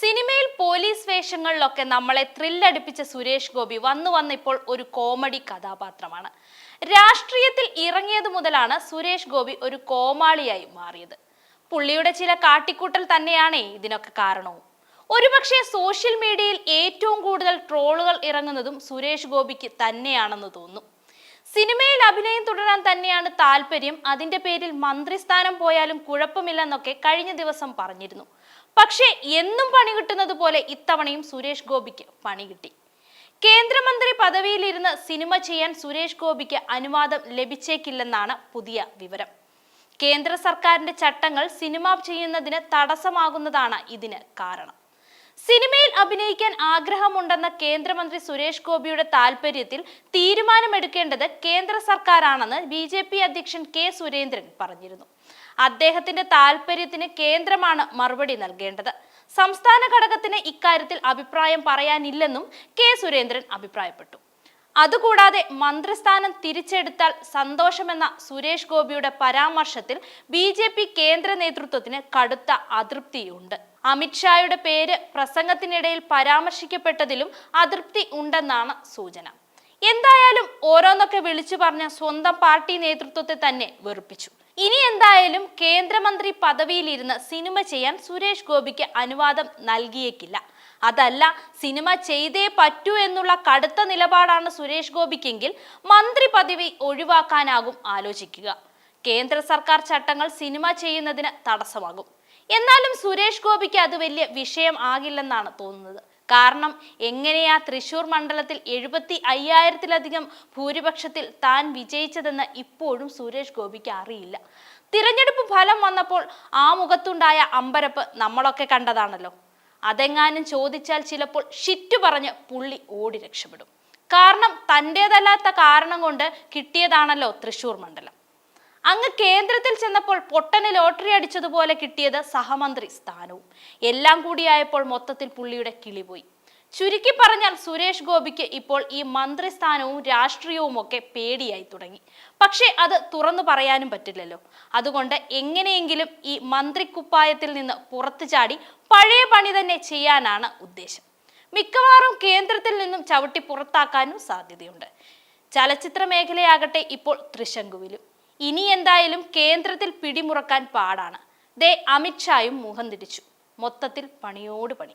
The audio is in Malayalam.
സിനിമയിൽ പോലീസ് വേഷങ്ങളിലൊക്കെ നമ്മളെ ത്രില്ലടിപ്പിച്ച സുരേഷ് ഗോപി വന്നു വന്നിപ്പോൾ ഒരു കോമഡി കഥാപാത്രമാണ്. രാഷ്ട്രീയത്തിൽ ഇറങ്ങിയത് മുതലാണ് സുരേഷ് ഗോപി ഒരു കോമാളിയായി മാറിയത്. പുള്ളിയുടെ ചില കാട്ടിക്കൂട്ടൽ തന്നെയാണ് ഇതിനൊക്കെ കാരണവും. ഒരുപക്ഷെ സോഷ്യൽ മീഡിയയിൽ ഏറ്റവും കൂടുതൽ ട്രോളുകൾ ഇറങ്ങുന്നതും സുരേഷ് ഗോപിക്ക് തന്നെയാണെന്ന് തോന്നുന്നു സിനിമയിൽ അഭിനയം തുടരാൻ തന്നെയാണ് താല്പര്യം. അതിന്റെ പേരിൽ മന്ത്രിസ്ഥാനം പോയാലും കുഴപ്പമില്ലെന്നൊക്കെ കഴിഞ്ഞ ദിവസം പറഞ്ഞിരുന്നു. പക്ഷേ എന്നും പണി കിട്ടുന്നത് പോലെ ഇത്തവണയും സുരേഷ് ഗോപിക്ക് പണി കിട്ടി. കേന്ദ്രമന്ത്രി പദവിയിലിരുന്ന് സിനിമ ചെയ്യാൻ സുരേഷ് ഗോപിക്ക് അനുവാദം ലഭിച്ചേക്കില്ലെന്നാണ് പുതിയ വിവരം. കേന്ദ്ര സർക്കാരിന്റെ ചട്ടങ്ങൾ സിനിമ ചെയ്യുന്നതിന് തടസ്സമാകുന്നതാണ് ഇതിന് കാരണം. സിനിമയിൽ അഭിനയിക്കാൻ ആഗ്രഹമുണ്ടെന്ന കേന്ദ്രമന്ത്രി സുരേഷ് ഗോപിയുടെ താല്പര്യത്തിൽ തീരുമാനമെടുക്കേണ്ടത് കേന്ദ്ര സർക്കാരാണെന്ന് ബി ജെ പി അധ്യക്ഷൻ കെ സുരേന്ദ്രൻ പറഞ്ഞിരുന്നു. അദ്ദേഹത്തിന്റെ താല്പര്യത്തിന് കേന്ദ്രമാണ് മറുപടി നൽകേണ്ടത്. സംസ്ഥാന ഘടകത്തിന് ഇക്കാര്യത്തിൽ അഭിപ്രായം പറയാനില്ലെന്നും കെ സുരേന്ദ്രൻ അഭിപ്രായപ്പെട്ടു. അതുകൂടാതെ മന്ത്രിസ്ഥാനം തിരിച്ചെടുത്താൽ സന്തോഷമെന്ന സുരേഷ് ഗോപിയുടെ പരാമർശത്തിൽ ബി കേന്ദ്ര നേതൃത്വത്തിന് കടുത്ത അതൃപ്തിയുണ്ട്. അമിത്ഷായുടെ പേര് പ്രസംഗത്തിനിടയിൽ പരാമർശിക്കപ്പെട്ടതിലും അതൃപ്തി ഉണ്ടെന്നാണ് സൂചന. എന്തായാലും ഓരോന്നൊക്കെ വിളിച്ചു പറഞ്ഞ സ്വന്തം പാർട്ടി നേതൃത്വത്തെ തന്നെ വെറുപ്പിച്ചു. ഇനി എന്തായാലും കേന്ദ്രമന്ത്രി പദവിയിലിരുന്ന് സിനിമ ചെയ്യാൻ സുരേഷ് ഗോപിക്ക് അനുവാദം നൽകിയേക്കില്ല. അതല്ല സിനിമ ചെയ്തേ പറ്റൂ എന്നുള്ള കടുത്ത നിലപാടാണ് സുരേഷ് ഗോപിക്കെങ്കിൽ മന്ത്രി പദവി ഒഴിവാക്കാനാകും ആലോചിക്കുക. കേന്ദ്ര സർക്കാർ ചട്ടങ്ങൾ സിനിമ ചെയ്യുന്നതിന് തടസ്സമാകും. എന്നാലും സുരേഷ് ഗോപിക്ക് അത് വലിയ വിഷയം ആകില്ലെന്നാണ് തോന്നുന്നത്. കാരണം എങ്ങനെയാ തൃശൂർ മണ്ഡലത്തിൽ എഴുപത്തി അയ്യായിരത്തിലധികം ഭൂരിപക്ഷത്തിൽ താൻ വിജയിച്ചതെന്ന് ഇപ്പോഴും സുരേഷ് ഗോപിക്ക് അറിയില്ല. തിരഞ്ഞെടുപ്പ് ഫലം വന്നപ്പോൾ ആ മുഖത്തുണ്ടായ അമ്പരപ്പ് നമ്മളൊക്കെ കണ്ടതാണല്ലോ. അതെങ്ങാനും ചോദിച്ചാൽ ചിലപ്പോൾ ഷിറ്റ് പറഞ്ഞ് പുള്ളി ഓടി രക്ഷപ്പെടും. കാരണം തന്റേതല്ലാത്ത കാരണം കൊണ്ട് കിട്ടിയതാണല്ലോ തൃശൂർ മണ്ഡലം. അങ്ങ് കേന്ദ്രത്തിൽ ചെന്നപ്പോൾ പൊട്ടന് ലോട്ടറി അടിച്ചതുപോലെ കിട്ടിയത് സഹമന്ത്രി സ്ഥാനവും. എല്ലാം കൂടിയായപ്പോൾ മൊത്തത്തിൽ പുള്ളിയുടെ കിളി പോയി. ചുരുക്കി പറഞ്ഞാൽ സുരേഷ് ഗോപിക്ക് ഇപ്പോൾ ഈ മന്ത്രിസ്ഥാനവും രാഷ്ട്രീയവും ഒക്കെ പേടിയായി തുടങ്ങി. പക്ഷേ അത് തുറന്നു പറയാനും പറ്റില്ലല്ലോ. അതുകൊണ്ട് എങ്ങനെയെങ്കിലും ഈ മന്ത്രിക്കുപ്പായത്തിൽ നിന്ന് പുറത്തു ചാടി പഴയ പണി തന്നെ ചെയ്യാനാണ് ഉദ്ദേശം. മിക്കവാറും കേന്ദ്രത്തിൽ നിന്നും ചവിട്ടി പുറത്താക്കാനും സാധ്യതയുണ്ട്. ചലച്ചിത്ര മേഖലയാകട്ടെ ഇപ്പോൾ ത്രിശങ്കുവിലും ഇനി എന്തായാലും കേന്ദ്രത്തിൽ പിടിമുറക്കാൻ പാടാണ്. ദേ അമിത്ഷായും മുഖം തിരിച്ചു. മൊത്തത്തിൽ പണിയോട് പണി.